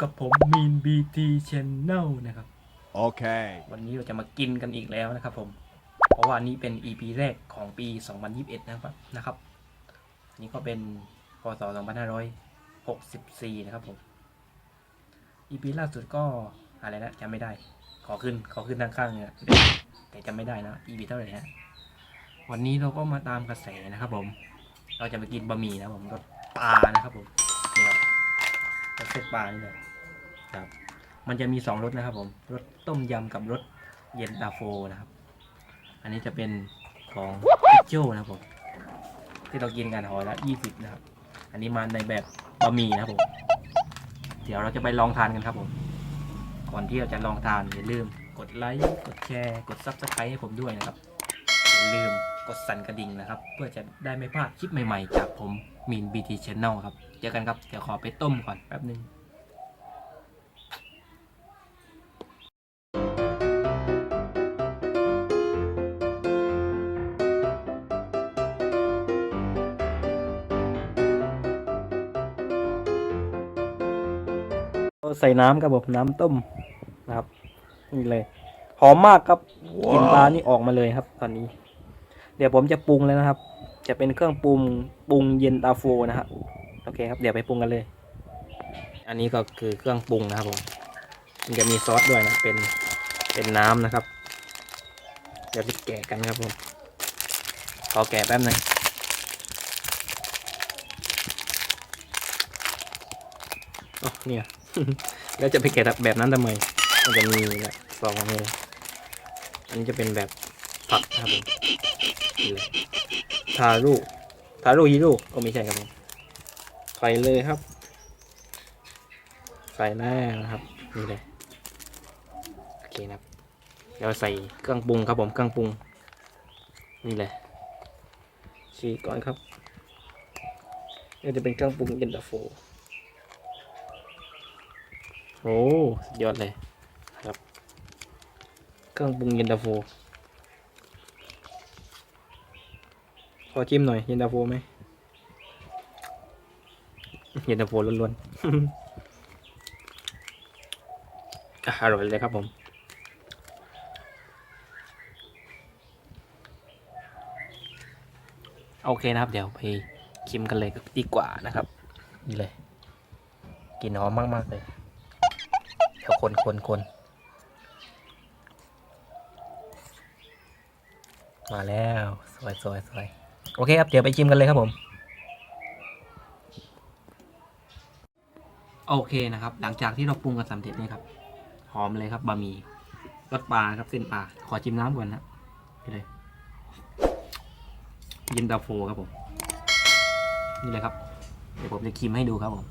ครับพบกับผมมีน BT Channel นะครับ Okay. วันนี้เราจะมากินกันอีกแล้วนะครับผม เพราะว่านี้เป็น EP แรกของปี 2021 นะครับนะครับ อันนี้ก็เป็นพศ2564 นะครับผม EP ล่าสุดก็อะไรนะจำไม่ได้ ขอขึ้นขอขึ้นด้านข้างเนี่ยแต่จำไม่ได้นะ EP เท่าไหร่ฮะวันนี้เราก็มาตามกระแสนะครับผม เราจะมากินบะหมี่นะครับผมรสปลานะครับผมนี่ครับรสเส้นปลานี่เลย ครับ มันจะมีสองรสนะครับผมรสต้มยำกับรสเย็นตาโฟนะครับ อันนี้จะเป็นของพิโจนะครับผมที่เรากินกันห่อละยี่สิบนะครับ อันนี้มาในแบบบะหมี่นะครับผม เดี๋ยวเราจะไปลองทานกันครับผม ก่อนที่เราจะลองทานอย่าลืมกดไลค์ กดแชร์ กดซับสไครต์ให้ผมด้วยนะครับ อย่าลืมกดสั่นกระดิ่งนะครับ เพื่อจะได้ไม่พลาดคลิปใหม่ๆ จากผมมีน BT Channel ครับ เจอกันครับ เดี๋ยวขอไปต้มก่อนแป๊บนึง ใส่น้ำครับผมน้ำต้มนะครับนี่เลยหอมมากครับกลิ่นปลานี่ออกมาเลยครับ ตอนนี้ เดี๋ยวผมจะปรุงเลยนะครับ จะเป็นเครื่องปรุงปรุงเย็นตาโฟนะครับโอเคครับเดี๋ยวไปปรุงกันเลย อันนี้ก็คือเครื่องปรุงนะครับผมมันจะมีซอสด้วยนะเป็นเป็นน้ำนะครับ เดี๋ยวไปแกะกันครับผมขอแกะแป๊บหนึงอ๋อเนี่ย แล้วจะไปแกะแบบนั้นทำไมมันจะมีแบบซองเลยอันนี้จะเป็นแบบผักนะครับผมทารุทารุฮิรุก็ไม่ใช่ครับผมใส่เลยครับ ใส่แน่นะครับนี่เลยโอเคนะครับเดี๋ยวใส่เครื่องปรุงครับผมเครื่องปรุง นี่เลยชีก่อนครับนี่จะเป็นเครื่องปรุงเย็นตาโฟ โอ้สุดยอดเลยครับ เครื่องปรุงเย็นตาโฟขอจิ้มหน่อยเย็นตาโฟไหมเย็นตาโฟล้วนๆอะอร่อยเลยครับผมโอเคนะครับ เดี๋ยวไปชิมกันเลยดีกว่านะครับ นี่เลยกลินหอมมาก ๆ เลย เดี๋ยวคนคนคนมาแล้วสวยสวยสวยโอเคครับ เดี๋ยวไปชิมกันเลยครับผม โอเคนะครับ หลังจากที่เราปรุงกันสำเร็จนี่ครับ หอมเลยครับบะหมี่รสปลาครับเส้นปลาขอชิมน้ำก่อนนะไปเลยย็นตาโฟครับผม นี่เลยครับ เดี๋ยวผมจะชิมให้ดูครับผม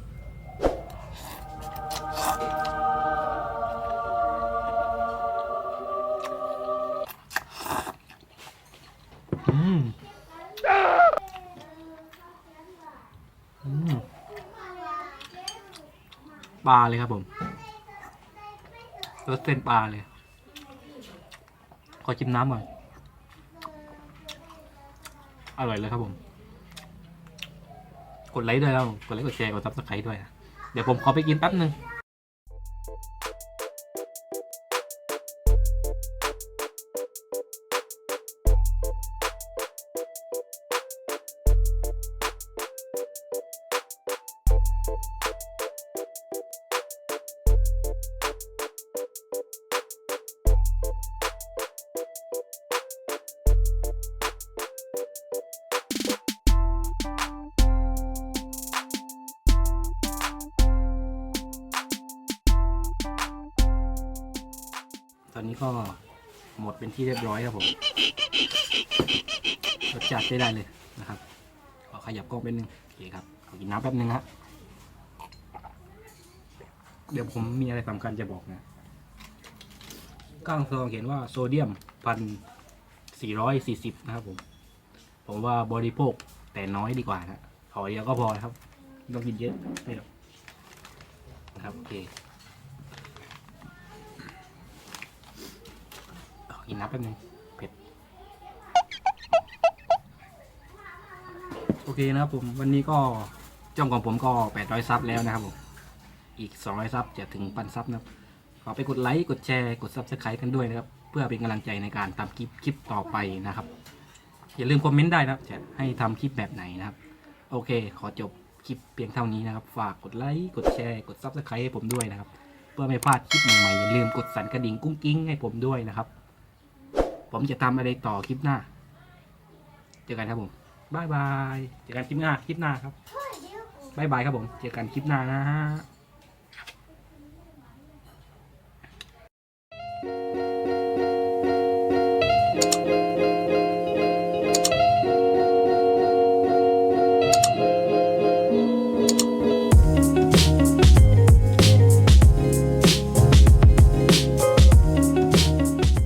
ลาเลยครับผมรสเส้นปลาเลย ขอจิ้มน้ำก่อน อร่อยเลยครับผม กดไลค์ด้วยแล้วกดไลค์กดแชร์กดซับสไครต์ด้วยนะเดี๋ยวผมขอไปกินแป๊บหนึ่ง อนนี้ก็หมดเป็นที่เรียบร้อยครับผมรสจัดได้เลยนะครับขอขยับกล้องเป็นนึงโอเคครับขอกินน้ำแป๊บนึงฮะเดี๋ยวผมมีอะไรสำคัญจะบอกนะก้างซองเขียนว่าโซเดียมพันสี่ร้อยสี่สิบนะครับผม ผมว่าบริโภคแต่น้อยดีกว่านะขอเดียวก็พอครับ ต้องกินเยอะไม่หรอกนะครับ โอเค กินน้ำแป๊บนึงเผ็ด โอเคนะครับผมวันนี้ก็จ้องของผมก็800ซับแล้วนะครับผมอีก 200ซับจะถึงพันซับนะครับขอไปกดไลค์กดแชร์กด subscribe กันด้วยนะครับ เพื่อเป็นกำลังใจในการทำคลิปคลิปต่อไปนะครับ อย่าลืมคอมเมนต์ได้นะครับจะให้ทำคลิปแบบไหนนะครับ โอเค ขอจบคลิปเพียงเท่านี้นะครับ ฝากกดไลค์กดแชร์กด subscribe ให้ผมด้วยนะครับ เพื่อไม่พลาดคลิปใหม่ๆอย่าลืมกดสั่นกระดิ่งกุ้งกิ้งให้ผมด้วยนะครับ ผมจะทำอะไรต่อคลิปหน้า เจอกันครับผมบายบาย เจอกันคลิปหน้า คลิปหน้าครับบายบายครับผม เจอกันคลิปหน้านะฮะ